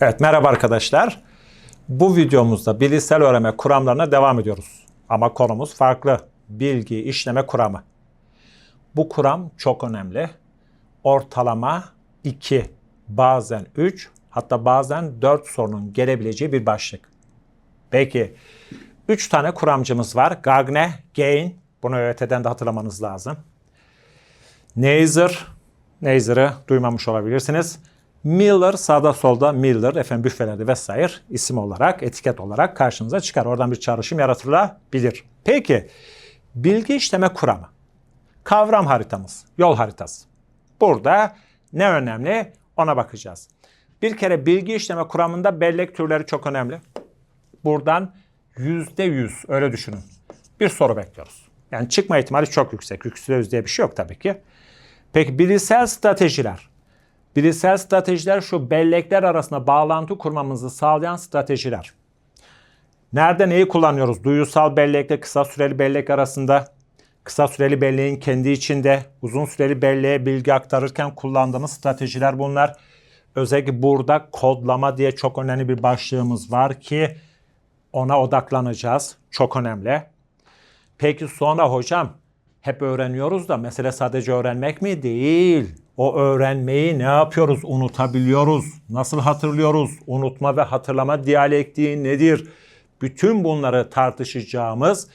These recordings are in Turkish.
Evet merhaba arkadaşlar. Bu videomuzda bilişsel öğrenme kuramlarına devam ediyoruz. Ama konumuz farklı. Bilgi işleme kuramı. Bu kuram çok önemli. Ortalama 2, bazen 3, hatta bazen 4 sorunun gelebileceği bir başlık. Peki 3 tane kuramcımız var. Gagne, Gain, bunu ÖYT'den de hatırlamanız lazım. Neither, Neither'ı duymamış olabilirsiniz. Miller sağda solda Miller efendim büfelerde vesaire isim olarak etiket olarak karşınıza çıkar. Oradan bir çağrışım yaratılabilir. Peki bilgi işleme kuramı. Kavram haritamız, yol haritası. Burada ne önemli ona bakacağız. Bir kere bilgi işleme kuramında bellek türleri çok önemli. Buradan yüzde yüz öyle düşünün. Bir soru bekliyoruz. Yani çıkma ihtimali çok yüksek. Yüksek yüz diye bir şey yok tabii ki. Peki bilişsel stratejiler. Bilişsel stratejiler şu bellekler arasında bağlantı kurmamızı sağlayan stratejiler. Nerede neyi kullanıyoruz? Duyusal bellekle kısa süreli bellek arasında, kısa süreli belleğin kendi içinde, uzun süreli belleğe bilgi aktarırken kullandığımız stratejiler bunlar. Özellikle burada kodlama diye çok önemli bir başlığımız var ki ona odaklanacağız. Çok önemli. Peki sonra hocam hep öğreniyoruz da mesele sadece öğrenmek mi? Değil. O öğrenmeyi ne yapıyoruz? Unutabiliyoruz. Nasıl hatırlıyoruz? Unutma ve hatırlama diyalektiği nedir? Bütün bunları tartışacağımız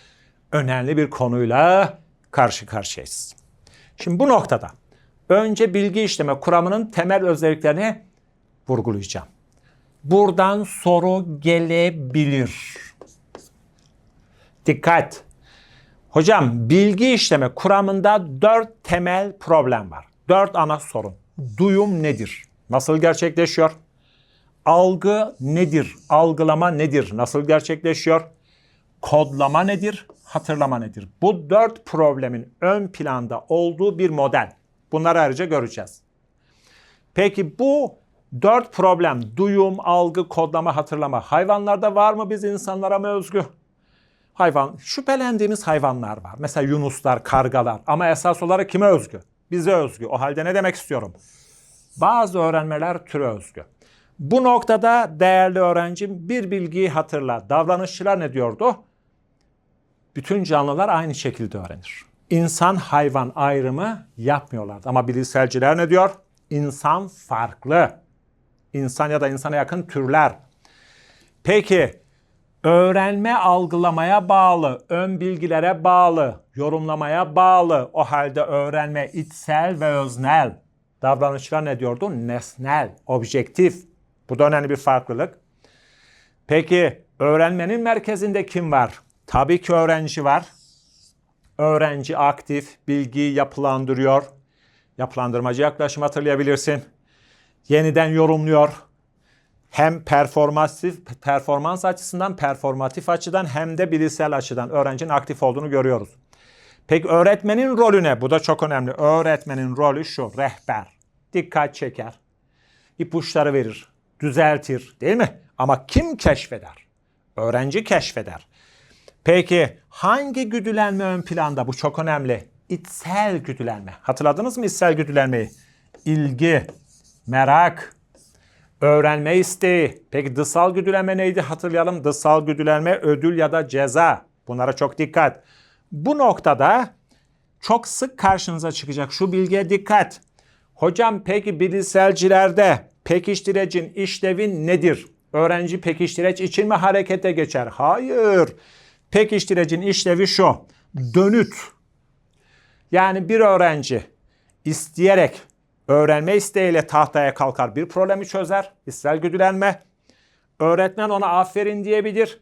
önemli bir konuyla karşı karşıyayız. Şimdi bu noktada önce bilgi işleme kuramının temel özelliklerini vurgulayacağım. Buradan soru gelebilir. Dikkat! Hocam bilgi işleme kuramında dört temel problem var. Dört ana sorun. Duyum nedir? Nasıl gerçekleşiyor? Algı nedir? Algılama nedir? Nasıl gerçekleşiyor? Kodlama nedir? Hatırlama nedir? Bu dört problemin ön planda olduğu bir model. Bunları ayrıca göreceğiz. Peki bu dört problem duyum, algı, kodlama, hatırlama hayvanlarda var mı biz insanlara mı özgü? Hayvan, şüphelendiğimiz hayvanlar var. Mesela yunuslar, kargalar ama esas olarak kime özgü? Bize özgü. O halde ne demek istiyorum? Bazı öğrenmeler türe özgü. Bu noktada değerli öğrencim bir bilgiyi hatırla. Davranışçılar ne diyordu? Bütün canlılar aynı şekilde öğrenir. İnsan hayvan ayrımı yapmıyorlardı. Ama bilişselciler ne diyor? İnsan farklı. İnsan ya da insana yakın türler. Peki öğrenme algılamaya bağlı, ön bilgilere bağlı, yorumlamaya bağlı. O halde öğrenme içsel ve öznel. Davranışlar ne diyordu? Nesnel, objektif. Bu da önemli bir farklılık. Peki öğrenmenin merkezinde kim var? Tabii ki öğrenci var. Öğrenci aktif, bilgiyi yapılandırıyor. Yapılandırmacı yaklaşım hatırlayabilirsin. Yeniden yorumluyor. Hem performansif performans açısından, performatif açıdan hem de bilişsel açıdan öğrencinin aktif olduğunu görüyoruz. Peki öğretmenin rolü ne? Bu da çok önemli. Öğretmenin rolü şu, rehber. Dikkat çeker. ipuçları verir, düzeltir değil mi? Ama kim keşfeder? Öğrenci keşfeder. Peki hangi güdülenme ön planda? Bu çok önemli. İçsel güdülenme. Hatırladınız mı içsel güdülenmeyi? İlgi, merak, öğrenme isteği. Peki dışsal güdülenme neydi? Hatırlayalım. Dışsal güdülenme ödül ya da ceza. Bunlara çok dikkat. Bu noktada çok sık karşınıza çıkacak şu bilgiye dikkat. Hocam peki bilişselcilerde pekiştirecin işlevi nedir? Öğrenci pekiştireç için mi harekete geçer? Hayır. Pekiştirecin işlevi şu. Dönüt. Yani bir öğrenci isteyerek öğrenme isteğiyle tahtaya kalkar bir problemi çözer. İster güdülenme. Öğretmen ona aferin diyebilir.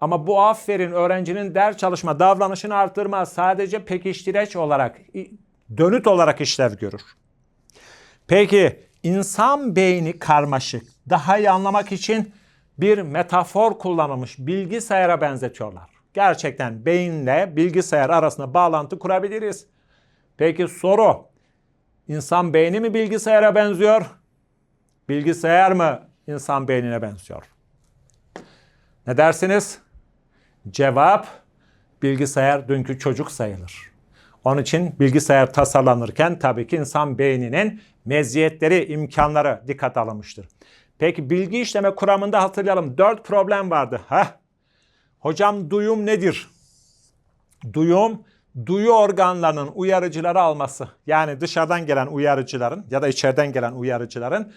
Ama bu aferin öğrencinin ders çalışma davranışını arttırmaz. Sadece pekiştireç olarak, dönüt olarak işlev görür. Peki insan beyni karmaşık. Daha iyi anlamak için bir metafor kullanılmış bilgisayara benzetiyorlar. Gerçekten beyinle bilgisayar arasında bağlantı kurabiliriz. Peki soru. İnsan beyni mi bilgisayara benziyor? Bilgisayar mı insan beynine benziyor? Ne dersiniz? Cevap bilgisayar dünkü çocuk sayılır. Onun için bilgisayar tasarlanırken tabii ki insan beyninin meziyetleri, imkanları dikkat alınmıştır. Peki bilgi işleme kuramında hatırlayalım. Dört problem vardı. Heh. Hocam duyum nedir? Duyum, duyu organlarının uyarıcıları alması. Yani dışarıdan gelen uyarıcıların ya da içeriden gelen uyarıcıların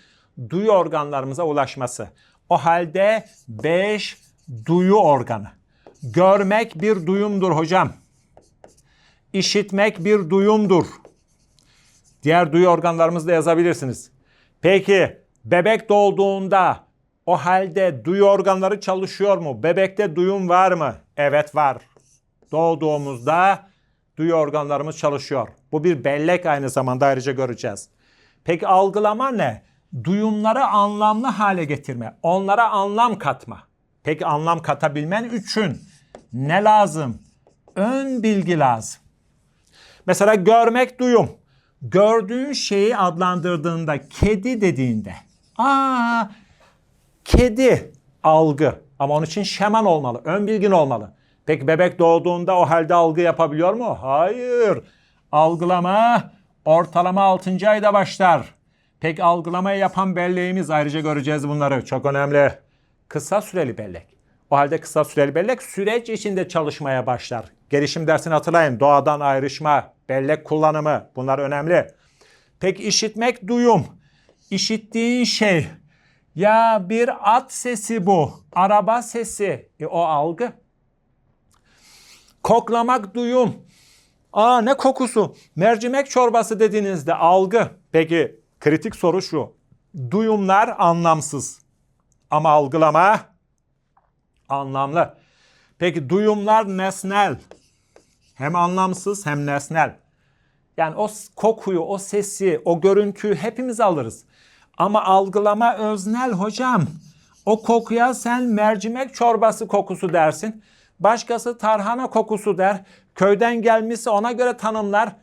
duyu organlarımıza ulaşması. O halde 5 duyu organı. Görmek bir duyumdur hocam. İşitmek bir duyumdur. Diğer duyu organlarımızı da yazabilirsiniz. Peki bebek doğduğunda o halde duyu organları çalışıyor mu? Bebekte duyum var mı? Evet var. Doğduğumuzda duyu organlarımız çalışıyor. Bu bir bellek aynı zamanda ayrıca göreceğiz. Peki algılama ne? Duyumları anlamlı hale getirme. Onlara anlam katma. Peki anlam katabilmen için ne lazım? Ön bilgi lazım. Mesela görmek duyum. Gördüğün şeyi adlandırdığında kedi dediğinde aa kedi algı ama onun için şeman olmalı, ön bilgin olmalı. Peki bebek doğduğunda o halde algı yapabiliyor mu? Hayır. Algılama ortalama 6. ayda başlar. Peki algılamayı yapan belleğimiz ayrıca göreceğiz bunları. Çok önemli. Kısa süreli bellek. O halde kısa süreli bellek süreç içinde çalışmaya başlar. Gelişim dersini hatırlayın. Doğadan ayrışma, bellek kullanımı bunlar önemli. Peki işitmek duyum. İşittiğin şey ya bir at sesi bu, araba sesi. E, o algı. Koklamak duyum. Aa ne kokusu? Mercimek çorbası dediğinizde algı. Peki kritik soru şu. Duyumlar anlamsız. Ama algılama anlamlı. Peki duyumlar nesnel. Hem anlamsız hem nesnel. Yani o kokuyu, o sesi, o görüntüyü hepimiz alırız. Ama algılama öznel hocam. O kokuya sen mercimek çorbası kokusu dersin. Başkası tarhana kokusu der. Köyden gelmişse ona göre tanımlar.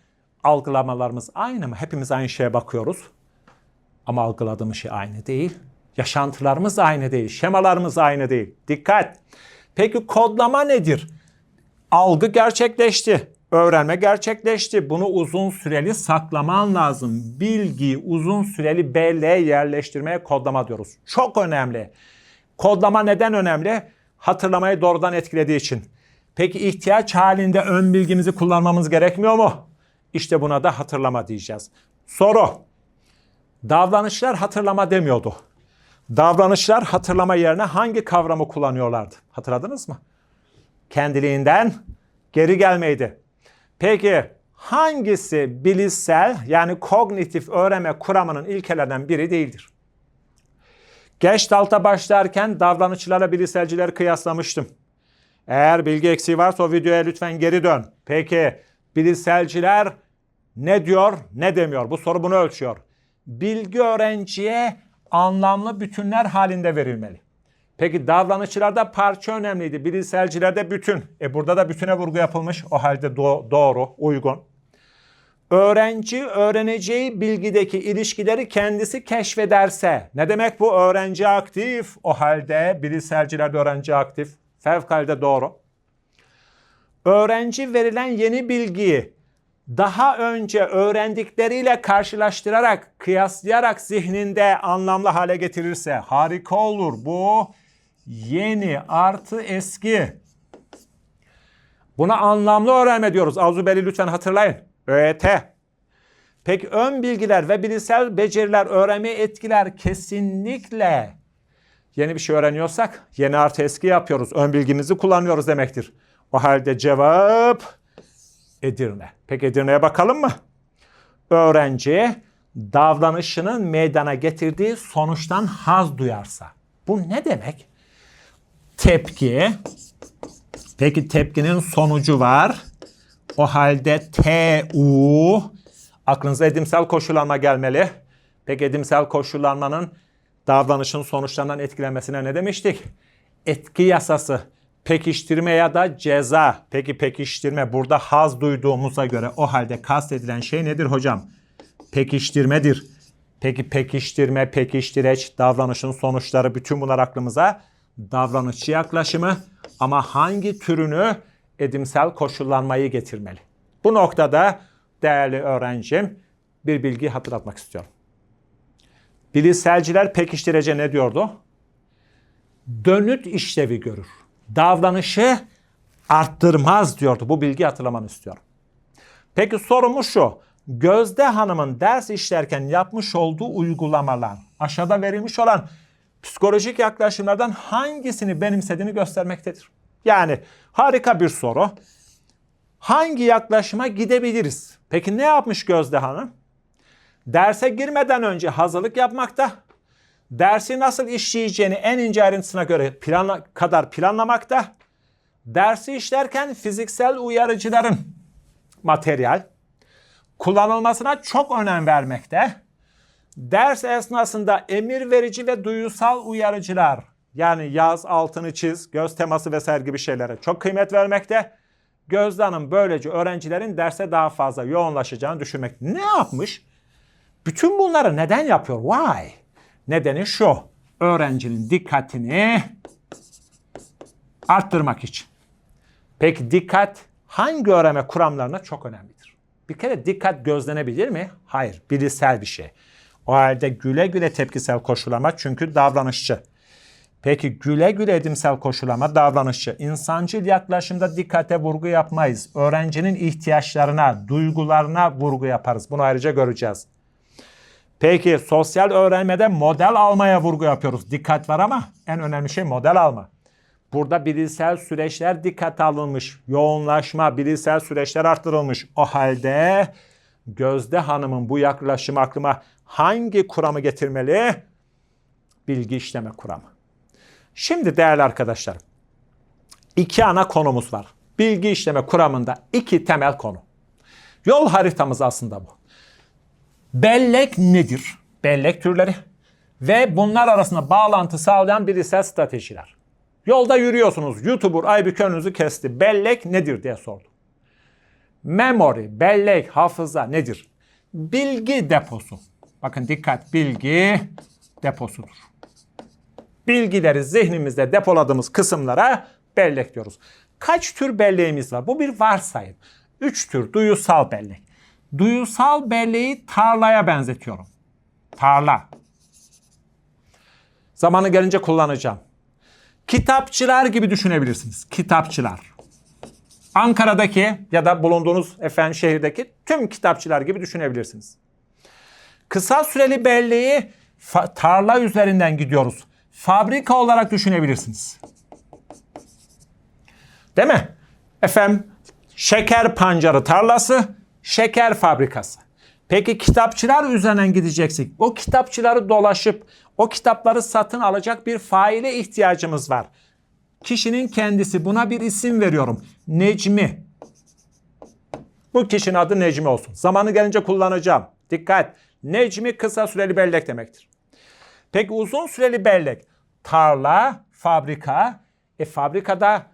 Algılamalarımız aynı mı? Hepimiz aynı şeye bakıyoruz. Ama algıladığımız şey aynı değil. Yaşantılarımız aynı değil. Şemalarımız aynı değil. Dikkat! Peki kodlama nedir? Algı gerçekleşti. Öğrenme gerçekleşti. Bunu uzun süreli saklaman lazım. Bilgiyi uzun süreli belleğe yerleştirmeye kodlama diyoruz. Çok önemli. Kodlama neden önemli? Hatırlamayı doğrudan etkilediği için. Peki ihtiyaç halinde ön bilgimizi kullanmamız gerekmiyor mu? İşte buna da hatırlama diyeceğiz. Soru. Davranışlar hatırlama demiyordu. Davranışlar hatırlama yerine hangi kavramı kullanıyorlardı? Hatırladınız mı? Kendiliğinden geri gelmeydi. Peki hangisi bilişsel yani kognitif öğrenme kuramının ilkelerinden biri değildir? Gestalt'a başlarken davranışçılarla bilişselcileri kıyaslamıştım. Eğer bilgi eksiği varsa o videoya lütfen geri dön. Peki bilişselciler ne diyor ne demiyor? Bu soru bunu ölçüyor. Bilgi öğrenciye anlamlı bütünler halinde verilmeli. Peki davranışçılarda parça önemliydi. Bilişselcilerde bütün. E burada da bütüne vurgu yapılmış. O halde do- doğru, uygun. Öğrenci öğreneceği bilgideki ilişkileri kendisi keşfederse. Ne demek bu? Öğrenci aktif. O halde bilişselcilerde öğrenci aktif. Fevkalade doğru. Öğrenci verilen yeni bilgiyi daha önce öğrendikleriyle karşılaştırarak, kıyaslayarak zihninde anlamlı hale getirirse harika olur. Bu yeni artı eski. Buna anlamlı öğrenme diyoruz. Auzubeli lütfen hatırlayın. ÖET. Peki ön bilgiler ve bilişsel beceriler öğrenmeyi etkiler kesinlikle. Yeni bir şey öğreniyorsak yeni artı eski yapıyoruz. Ön bilgimizi kullanıyoruz demektir. O halde cevap Edirne. Peki Edirne'ye bakalım mı? Öğrenci davranışının meydana getirdiği sonuçtan haz duyarsa. Bu ne demek? Tepki. Peki tepkinin sonucu var. O halde TU aklınıza edimsel koşullanma gelmeli. Peki edimsel koşullanmanın davranışın sonuçlarından etkilenmesine ne demiştik? Etki yasası. Pekiştirme ya da ceza. Peki pekiştirme burada haz duyduğumuza göre o halde kastedilen şey nedir hocam? Pekiştirmedir. Peki pekiştirme, pekiştireç, davranışın sonuçları bütün bunlar aklımıza davranışçı yaklaşımı ama hangi türünü edimsel koşullanmayı getirmeli. Bu noktada değerli öğrencim bir bilgi hatırlatmak istiyorum. Bilişselciler pekiştirece ne diyordu? Dönüt işlevi görür. Davranışı arttırmaz diyordu. Bu bilgi hatırlamanı istiyorum. Peki sorumuz şu. Gözde Hanım'ın ders işlerken yapmış olduğu uygulamalar aşağıda verilmiş olan psikolojik yaklaşımlardan hangisini benimsediğini göstermektedir. Yani harika bir soru. Hangi yaklaşıma gidebiliriz? Peki ne yapmış Gözde Hanım? Derse girmeden önce hazırlık yapmakta, dersi nasıl işleyeceğini en ince ayrıntısına göre planla kadar planlamakta, dersi işlerken fiziksel uyarıcıların materyal kullanılmasına çok önem vermekte, ders esnasında emir verici ve duyusal uyarıcılar yani yaz, altını çiz, göz teması vesaire gibi şeylere çok kıymet vermekte. Gözde Hanım böylece öğrencilerin derse daha fazla yoğunlaşacağını düşünmek. Ne yapmış? Bütün bunları neden yapıyor? Why? Nedeni şu. Öğrencinin dikkatini arttırmak için. Peki dikkat hangi öğrenme kuramlarına çok önemlidir? Bir kere dikkat gözlenebilir mi? Hayır, bilişsel bir şey. O halde güle güle tepkisel koşullama çünkü davranışçı. Peki güle güle edimsel koşullama davranışçı. İnsancıl yaklaşımda dikkate vurgu yapmayız. Öğrencinin ihtiyaçlarına, duygularına vurgu yaparız. Bunu ayrıca göreceğiz. Peki sosyal öğrenmede model almaya vurgu yapıyoruz. Dikkat var ama en önemli şey model alma. Burada bilişsel süreçler dikkate alınmış. Yoğunlaşma, bilişsel süreçler arttırılmış. O halde Gözde Hanım'ın bu yaklaşım aklıma hangi kuramı getirmeli? Bilgi işleme kuramı. Şimdi değerli arkadaşlar, iki ana konumuz var. Bilgi işleme kuramında iki temel konu. Yol haritamız aslında bu. Bellek nedir? Bellek türleri ve bunlar arasında bağlantı sağlayan bilişsel stratejiler. Yolda yürüyorsunuz. YouTuber Aybük önünüzü kesti. Bellek nedir diye sordu. Memory, bellek, hafıza nedir? Bilgi deposu. Bakın dikkat bilgi deposudur. Bilgileri zihnimizde depoladığımız kısımlara bellek diyoruz. Kaç tür belleğimiz var? Bu bir varsayım. Üç tür duyusal bellek. Duyusal belleği tarlaya benzetiyorum. Tarla. Zamanı gelince kullanacağım. Kitapçılar gibi düşünebilirsiniz. Kitapçılar. Ankara'daki ya da bulunduğunuz efendim şehirdeki tüm kitapçılar gibi düşünebilirsiniz. Kısa süreli belleği tarla üzerinden gidiyoruz. Fabrika olarak düşünebilirsiniz. Değil mi? Efendim şeker pancarı tarlası, şeker fabrikası. Peki kitapçılar üzerinden gideceksek o kitapçıları dolaşıp o kitapları satın alacak bir faile ihtiyacımız var. Kişinin kendisi buna bir isim veriyorum. Necmi. Bu kişinin adı Necmi olsun. Zamanı gelince kullanacağım. Dikkat. Necmi kısa süreli bellek demektir. Peki uzun süreli bellek. Tarla, fabrika. E fabrikada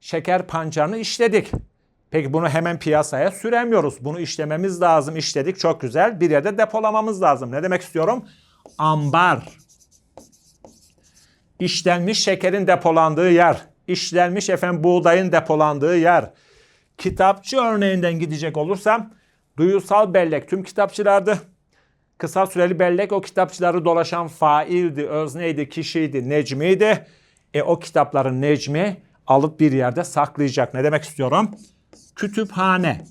şeker pancarını işledik. Peki bunu hemen piyasaya süremiyoruz. Bunu işlememiz lazım. İşledik çok güzel. Bir yerde depolamamız lazım. Ne demek istiyorum? Ambar. İşlenmiş şekerin depolandığı yer. İşlenmiş efendim buğdayın depolandığı yer. Kitapçı örneğinden gidecek olursam duyusal bellek tüm kitapçılardı. Kısa süreli bellek o kitapçıları dolaşan faildi, özneydi, kişiydi, Necmi'ydi. E o kitapların Necmi alıp bir yerde saklayacak. Ne demek istiyorum? Kütüphane.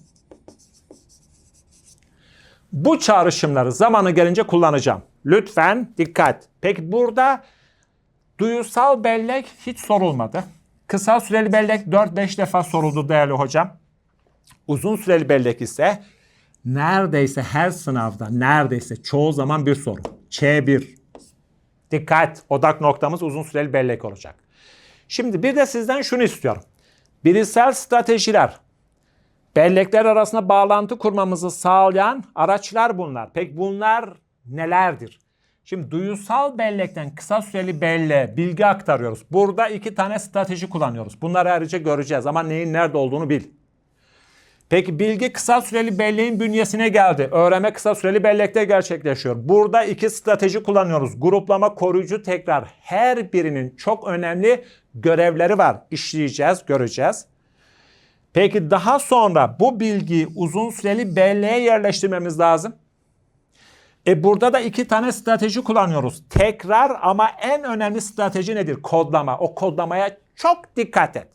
Bu çağrışımları zamanı gelince kullanacağım. Lütfen dikkat. Peki burada duyusal bellek hiç sorulmadı. Kısa süreli bellek 4-5 defa soruldu değerli hocam. Uzun süreli bellek ise neredeyse her sınavda neredeyse çoğu zaman bir soru. Ç1. Dikkat odak noktamız uzun süreli bellek olacak. Şimdi bir de sizden şunu istiyorum. Bilişsel stratejiler. Bellekler arasında bağlantı kurmamızı sağlayan araçlar bunlar. Peki bunlar nelerdir? Şimdi duyusal bellekten kısa süreli belleğe bilgi aktarıyoruz. Burada iki tane strateji kullanıyoruz. Bunları ayrıca göreceğiz ama neyin nerede olduğunu bil. Peki bilgi kısa süreli belleğin bünyesine geldi. Öğrenme kısa süreli bellekte gerçekleşiyor. Burada iki strateji kullanıyoruz. Gruplama, koruyucu, tekrar. Her birinin çok önemli görevleri var. İşleyeceğiz, göreceğiz. Peki daha sonra bu bilgiyi uzun süreli belleğe yerleştirmemiz lazım. E burada da iki tane strateji kullanıyoruz. Tekrar ama en önemli strateji nedir? Kodlama. O kodlamaya çok dikkat et.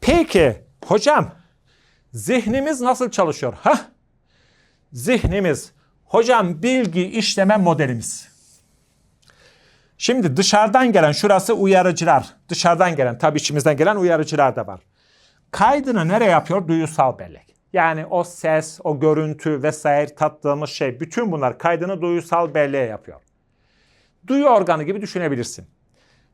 Peki hocam zihnimiz nasıl çalışıyor? Ha? Zihnimiz. Hocam bilgi işleme modelimiz. Şimdi dışarıdan gelen şurası uyarıcılar. Dışarıdan gelen tabii içimizden gelen uyarıcılar da var. Kaydını nereye yapıyor? Duyusal bellek. Yani o ses, o görüntü vesaire tattığımız şey bütün bunlar kaydını duyusal belleğe yapıyor. Duyu organı gibi düşünebilirsin.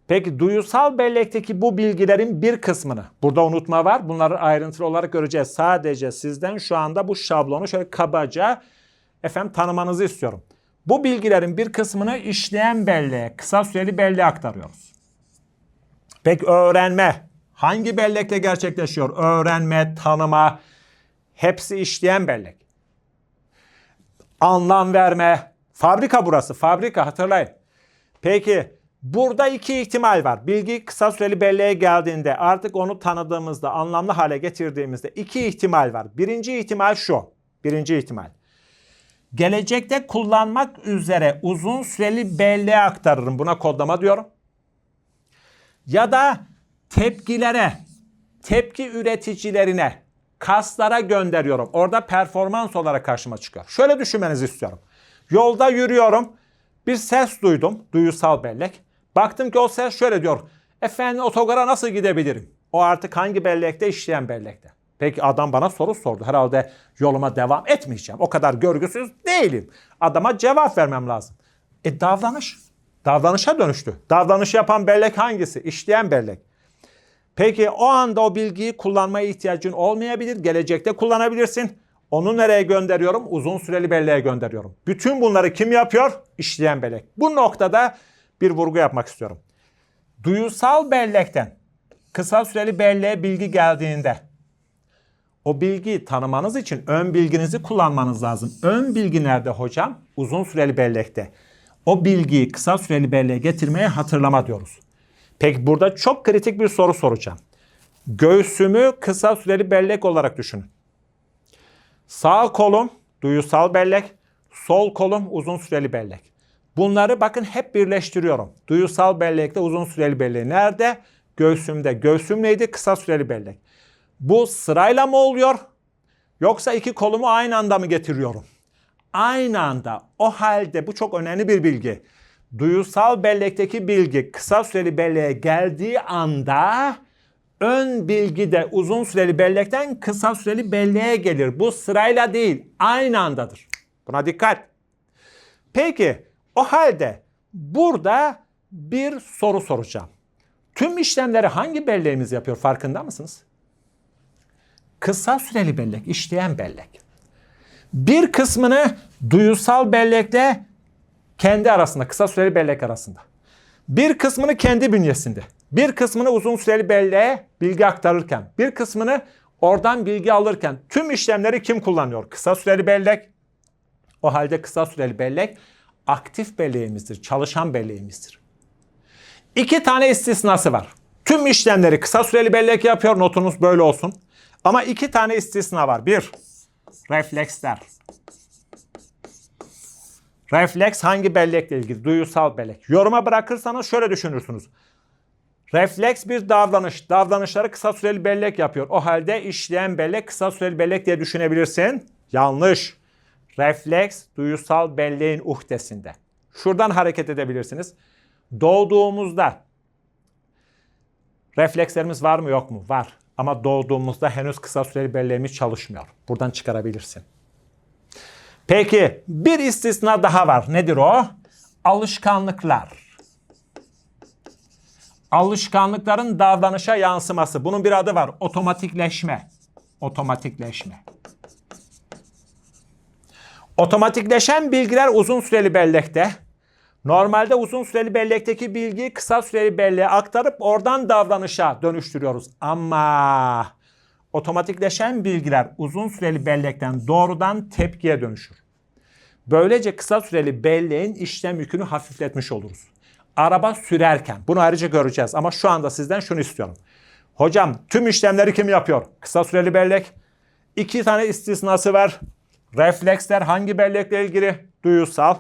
Peki duyusal bellekteki bu bilgilerin bir kısmını, burada unutma var, bunları ayrıntılı olarak göreceğiz. Sadece sizden şu anda bu şablonu şöyle kabaca efendim tanımanızı istiyorum. Bu bilgilerin bir kısmını işleyen belleğe, kısa süreli belleğe aktarıyoruz. Peki öğrenme hangi bellekle gerçekleşiyor? Öğrenme, tanıma hepsi işleyen bellek. Anlam verme, fabrika burası, fabrika hatırlayın. Peki burada iki ihtimal var. Bilgi kısa süreli belleğe geldiğinde artık onu tanıdığımızda, anlamlı hale getirdiğimizde iki ihtimal var. Birinci ihtimal şu. Birinci ihtimal. Gelecekte kullanmak üzere uzun süreli belleğe aktarırım. Buna kodlama diyorum. Ya da tepkilere, tepki üreticilerine, kaslara gönderiyorum. Orada performans olarak karşıma çıkıyor. Şöyle düşünmenizi istiyorum. Yolda yürüyorum. Bir ses duydum. Duyusal bellek. Baktım ki o ses şöyle diyor. Efendim otogara nasıl gidebilirim? O artık hangi bellekte? işleyen bellekte. Peki adam bana soru sordu. Herhalde yoluma devam etmeyeceğim. O kadar görgüsüz değilim. Adama cevap vermem lazım. E davranış. Davranışa dönüştü. Davranış yapan bellek hangisi? İşleyen bellek. Peki o anda o bilgiyi kullanmaya ihtiyacın olmayabilir. Gelecekte kullanabilirsin. Onu nereye gönderiyorum? Uzun süreli belleğe gönderiyorum. Bütün bunları kim yapıyor? İşleyen bellek. Bu noktada bir vurgu yapmak istiyorum. Duyusal bellekten kısa süreli belleğe bilgi geldiğinde o bilgiyi tanımanız için ön bilginizi kullanmanız lazım. Ön bilgi nerede hocam? Uzun süreli bellekte. O bilgiyi kısa süreli belleğe getirmeye hatırlama diyoruz. Peki burada çok kritik bir soru soracağım. Göğsümü kısa süreli bellek olarak düşünün. Sağ kolum duyusal bellek, sol kolum uzun süreli bellek. Bunları bakın hep birleştiriyorum. Duyusal bellekte uzun süreli belleği nerede? Göğsümde. Göğsüm neydi? Kısa süreli bellek. Bu sırayla mı oluyor? Yoksa iki kolumu aynı anda mı getiriyorum? Aynı anda. O halde bu çok önemli bir bilgi. Duyusal bellekteki bilgi kısa süreli belleğe geldiği anda ön bilgi de uzun süreli bellekten kısa süreli belleğe gelir. Bu sırayla değil, aynı andadır. Buna dikkat. Peki, o halde burada bir soru soracağım. Tüm işlemleri hangi belleğimiz yapıyor farkında mısınız? Kısa süreli bellek, işleyen bellek. Bir kısmını duyusal bellekle kendi arasında, kısa süreli bellek arasında. Bir kısmını kendi bünyesinde. Bir kısmını uzun süreli belleğe bilgi aktarırken. Bir kısmını oradan bilgi alırken. Tüm işlemleri kim kullanıyor? Kısa süreli bellek. O halde kısa süreli bellek aktif belleğimizdir, çalışan belleğimizdir. İki tane istisnası var. Tüm işlemleri kısa süreli bellek yapıyor. Notunuz böyle olsun. Ama iki tane istisna var. Bir, refleksler. Refleks hangi bellekle ilgili? Duyusal bellek. Yoruma bırakırsanız şöyle düşünürsünüz. Refleks bir davranış. Davranışları kısa süreli bellek yapıyor. O halde işleyen bellek kısa süreli bellek diye düşünebilirsin. Yanlış. Refleks duyusal belleğin uhdesinde. Şuradan hareket edebilirsiniz. Doğduğumuzda reflekslerimiz var mı yok mu? Var. Ama doğduğumuzda henüz kısa süreli belleğimiz çalışmıyor. Buradan çıkarabilirsin. Peki bir istisna daha var. Nedir o? Alışkanlıklar. Alışkanlıkların davranışa yansıması. Bunun bir adı var. Otomatikleşme. Otomatikleşme. Otomatikleşen bilgiler uzun süreli bellekte. Normalde uzun süreli bellekteki bilgiyi kısa süreli belleğe aktarıp oradan davranışa dönüştürüyoruz. Ama otomatikleşen bilgiler uzun süreli bellekten doğrudan tepkiye dönüşür. Böylece kısa süreli belleğin işlem yükünü hafifletmiş oluruz. Araba sürerken bunu ayrıca göreceğiz ama şu anda sizden şunu istiyorum. Hocam tüm işlemleri kim yapıyor? Kısa süreli bellek. İki tane istisnası var. Refleksler hangi bellekle ilgili? Duyusal.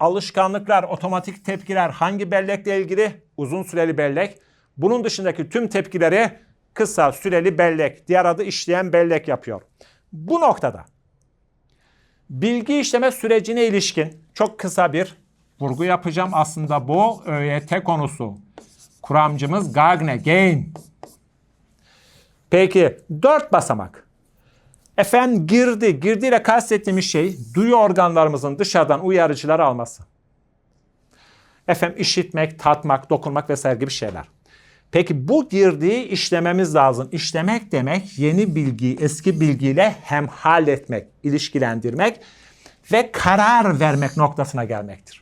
Alışkanlıklar, otomatik tepkiler hangi bellekle ilgili? Uzun süreli bellek. Bunun dışındaki tüm tepkileri kısa süreli bellek, diğer adı işleyen bellek yapıyor. Bu noktada bilgi işleme sürecine ilişkin çok kısa bir vurgu yapacağım. Aslında bu ÖYT konusu. Kuramcımız Gagne, Gain. Peki dört basamak. Efendim girdi. Girdiyle kastettiğimiz şey duyu organlarımızın dışarıdan uyarıcıları alması. Efendim işitmek, tatmak, dokunmak vesaire gibi şeyler. Peki bu girdiği işlememiz lazım. İşlemek demek yeni bilgiyi eski bilgiyle hemhal etmek, ilişkilendirmek ve karar vermek noktasına gelmektir.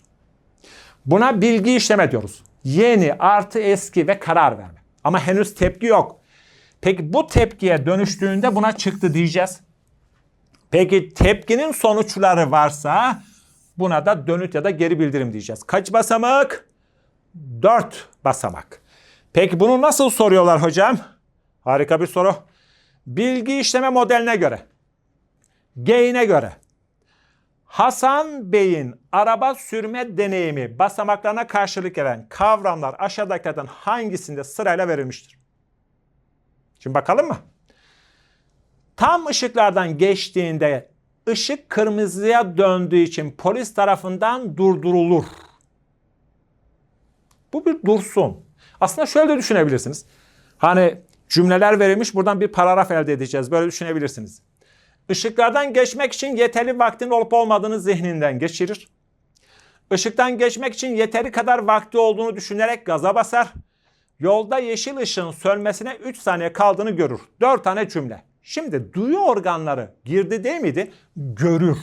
Buna bilgi işleme diyoruz. Yeni artı eski ve karar verme. Ama henüz tepki yok. Peki bu tepkiye dönüştüğünde buna çıktı diyeceğiz. Peki tepkinin sonuçları varsa buna da dönüt ya da geri bildirim diyeceğiz. Kaç basamak? Dört basamak. Peki bunu nasıl soruyorlar hocam? Harika bir soru. Bilgi işleme modeline göre, gain'e göre Hasan Bey'in araba sürme deneyimi basamaklarına karşılık gelen kavramlar aşağıdakilerden hangisinde sırayla verilmiştir? Şimdi bakalım mı? Tam ışıklardan geçtiğinde ışık kırmızıya döndüğü için polis tarafından durdurulur. Bu bir dursun. Aslında şöyle de düşünebilirsiniz. Hani cümleler verilmiş buradan bir paragraf elde edeceğiz. Böyle düşünebilirsiniz. Işıklardan geçmek için yeterli vaktin olup olmadığını zihninden geçirir. Işıktan geçmek için yeteri kadar vakti olduğunu düşünerek gaza basar. Yolda yeşil ışığın sönmesine 3 saniye kaldığını görür. 4 tane cümle. Şimdi duyu organları girdi değil miydi? Görür.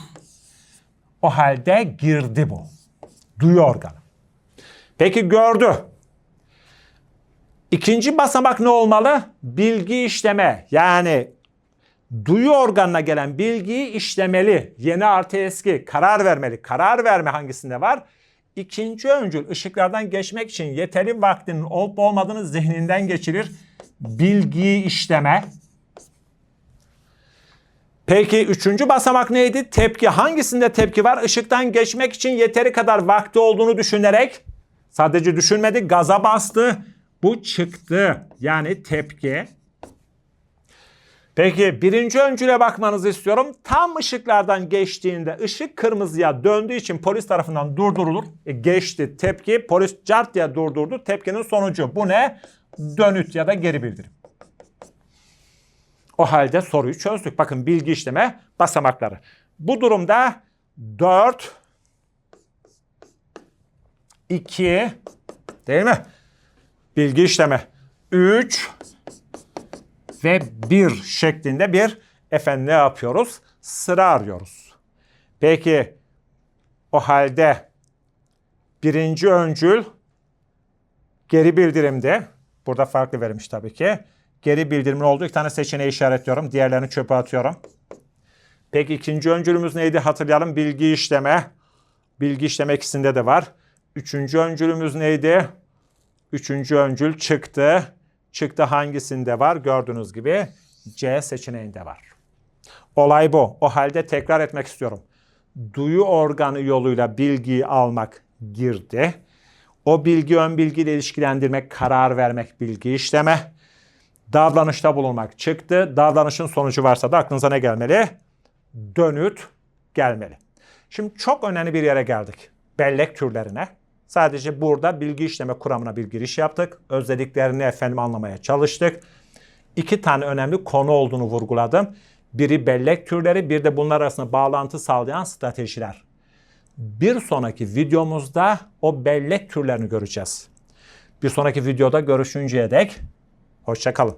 O halde girdi bu. Duyu organı. Peki gördü. İkinci basamak ne olmalı? Bilgi işleme. Yani duyu organına gelen bilgiyi işlemeli. Yeni artı eski. Karar vermeli. Karar verme hangisinde var? İkinci öncül ışıklardan geçmek için yeterli vaktinin olup olmadığını zihninden geçirir. Bilgiyi işleme. Peki üçüncü basamak neydi? Tepki. Hangisinde tepki var? Işıktan geçmek için yeteri kadar vakti olduğunu düşünerek sadece düşünmedi, gaza bastı. Bu çıktı. Yani tepki. Peki birinci öncüle bakmanızı istiyorum. Tam ışıklardan geçtiğinde ışık kırmızıya döndüğü için polis tarafından durdurulur. E geçti tepki polis cart diye durdurdu. Tepkinin sonucu bu ne? Dönüt ya da geri bildirim. O halde soruyu çözdük. Bakın bilgi işleme basamakları. Bu durumda 4 2 değil mi? Bilgi işleme 3 ve 1 şeklinde bir efendim ne yapıyoruz? Sıra arıyoruz. Peki o halde birinci öncül geri bildirimde burada farklı verilmiş tabii ki. Geri bildirimin olduğu iki tane seçeneği işaretliyorum. Diğerlerini çöpe atıyorum. Peki ikinci öncülümüz neydi? Hatırlayalım. Bilgi işleme. Bilgi işleme ikisinde de var. Üçüncü öncülümüz neydi? Üçüncü öncül çıktı. Çıktı hangisinde var? Gördüğünüz gibi C seçeneğinde var. Olay bu. O halde tekrar etmek istiyorum. Duyu organı yoluyla bilgiyi almak girdi. O bilgi ön bilgiyle ilişkilendirmek, karar vermek bilgi işleme. Davranışta bulunmak çıktı. Davranışın sonucu varsa da aklınıza ne gelmeli? Dönüt gelmeli. Şimdi çok önemli bir yere geldik. Bellek türlerine. Sadece burada bilgi işleme kuramına bir giriş yaptık. Özelliklerini efendim anlamaya çalıştık. İki tane önemli konu olduğunu vurguladım. Biri bellek türleri, bir de bunlar arasında bağlantı sağlayan stratejiler. Bir sonraki videomuzda o bellek türlerini göreceğiz. Bir sonraki videoda görüşünceye dek hoşçakalın.